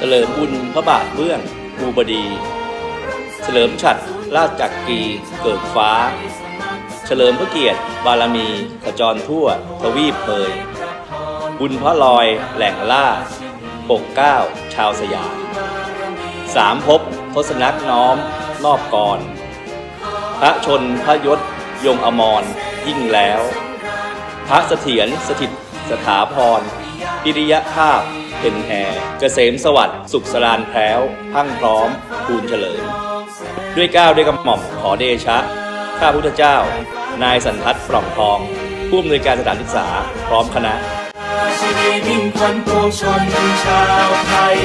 ฉลิมบุญพระบาทเบื้องภูบดี เฉลิมฉัตรราชจักรีเกิดฟ้า เฉลิมพระเกียรติ บารมีขจรทั่วทวีปเผย บุญพระลอยแหล่งล่าปกเก้าชาวสยามสามภพทศนักน้อมนอบกร พระชนพระยศยงอมรยิ่งแล้ว พระเสถียรสถิตสถาพร พิริยภาพเป็นแห่เกษมสวัสดิ์สุขสรานแพร้ว พั่งพร้อมภูลเฉลิม ด้วยก้าวด้วยกระหม่อมขอเดชะ ข้าพุทธเจ้า นายสันทัดปล่องทอง ผู้อำนวยการสถานศึกษาพร้อมคณะชีวิตมิ่งขวัญปวงชนชาวไทย